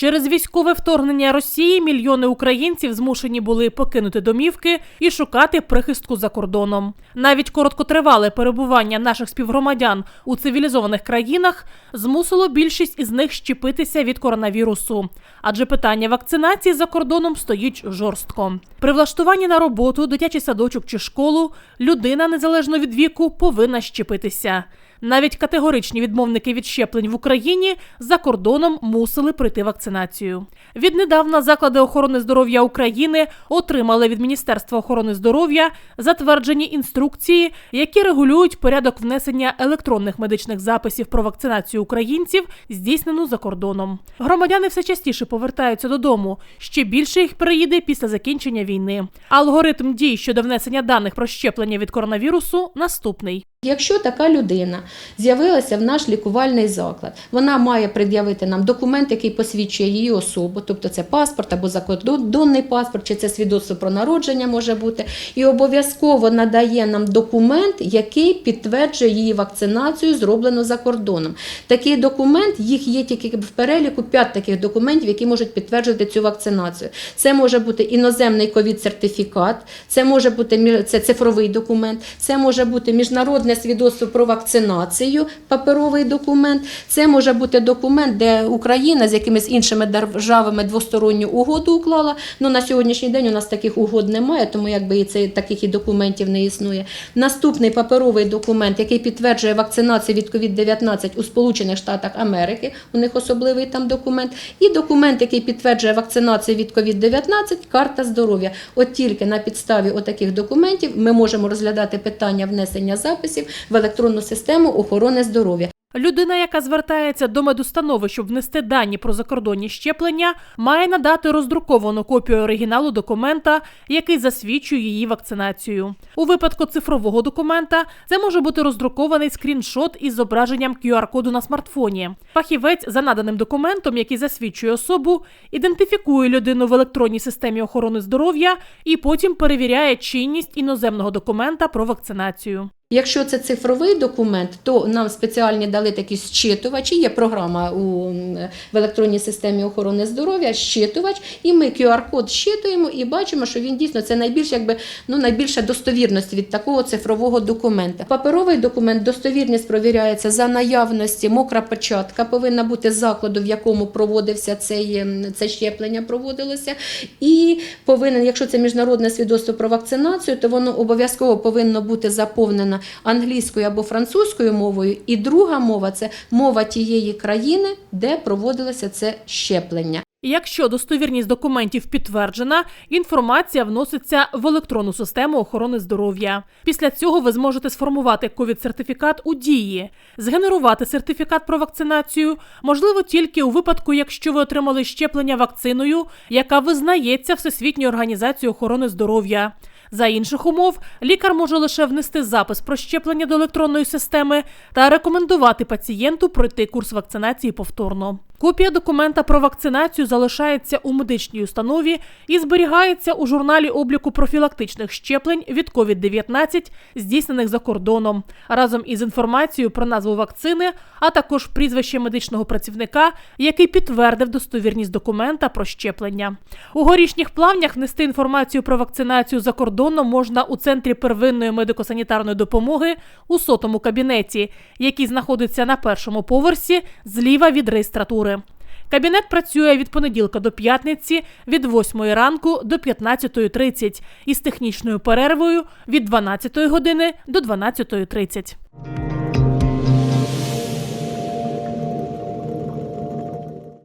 Через військове вторгнення Росії мільйони українців змушені були покинути домівки і шукати прихистку за кордоном. Навіть короткотривале перебування наших співгромадян у цивілізованих країнах змусило більшість із них щепитися від коронавірусу, адже питання вакцинації за кордоном стоїть жорстко. При влаштуванні на роботу, дитячий садочок чи школу людина незалежно від віку повинна щепитися. Навіть категоричні відмовники від щеплень в Україні за кордоном мусили пройти вакцинацію. Віднедавна заклади охорони здоров'я України отримали від Міністерства охорони здоров'я затверджені інструкції, які регулюють порядок внесення електронних медичних записів про вакцинацію українців, здійснену за кордоном. Громадяни все частіше повертаються додому. Ще більше їх приїде після закінчення війни. Алгоритм дій щодо внесення даних про щеплення від коронавірусу наступний. Якщо така людина з'явилася в наш лікувальний заклад, вона має пред'явити нам документ, який посвідчує її особу, тобто це паспорт або закордонний паспорт, чи це свідоцтво про народження може бути, і обов'язково надає нам документ, який підтверджує її вакцинацію, зроблену за кордоном. Такий документ, їх є тільки в переліку п'ять таких документів, які можуть підтверджувати цю вакцинацію. Це може бути іноземний ковід-сертифікат, це може бути це цифровий документ, це може бути міжнародне свідоцтво про вакцинацію, паперовий документ. Це може бути документ, де Україна з якимись іншими державами двосторонню угоду уклала. Ну на сьогоднішній день у нас таких угод немає, тому якби і це таких і документів не існує. Наступний паперовий документ, який підтверджує вакцинацію від COVID-19 у Сполучених Штатах Америки. У них особливий там документ. І документ, який підтверджує вакцинацію від COVID-19, карта здоров'я. От тільки на підставі отаких документів ми можемо розглядати питання внесення записів в електронну систему охорони здоров'я. Людина, яка звертається до медустанови, щоб внести дані про закордонні щеплення, має надати роздруковану копію оригіналу документа, який засвідчує її вакцинацію. У випадку цифрового документа це може бути роздрукований скріншот із зображенням QR-коду на смартфоні. Фахівець за наданим документом, який засвідчує особу, ідентифікує людину в електронній системі охорони здоров'я і потім перевіряє чинність іноземного документа про вакцинацію. Якщо це цифровий документ, то нам спеціальні дали такі зчитувачі. Є програма у, в електронній системі охорони здоров'я, щитувач, і ми QR-код щитуємо і бачимо, що він дійсно це найбільш якби ну найбільша достовірність від такого цифрового документа. Паперовий документ достовірність провіряється за наявності. Мокра печатка повинна бути закладу, в якому проводився цей це щеплення, проводилося. І повинен, якщо це міжнародне свідоцтво про вакцинацію, то воно обов'язково повинно бути заповнено англійською або французькою мовою. І друга мова це мова тієї країни, де проводилося це щеплення. Якщо достовірність документів підтверджена, інформація вноситься в електронну систему охорони здоров'я. Після цього ви зможете сформувати ковід-сертифікат у дії, згенерувати сертифікат про вакцинацію можливо тільки у випадку, якщо ви отримали щеплення вакциною, яка визнається Всесвітньою організацією охорони здоров'я. За інших умов, лікар може лише внести запис про щеплення до електронної системи та рекомендувати пацієнту пройти курс вакцинації повторно. Копія документа про вакцинацію залишається у медичній установі і зберігається у журналі обліку профілактичних щеплень від COVID-19, здійснених за кордоном, разом із інформацією про назву вакцини, а також прізвище медичного працівника, який підтвердив достовірність документа про щеплення. У горішніх плавнях внести інформацію про вакцинацію за кордоном можна у центрі первинної медико-санітарної допомоги у сотому кабінеті, який знаходиться на першому поверсі зліва від реєстратури. Кабінет працює від понеділка до п'ятниці від 8 ранку до 15.30 із технічною перервою від 12 години до 12.30.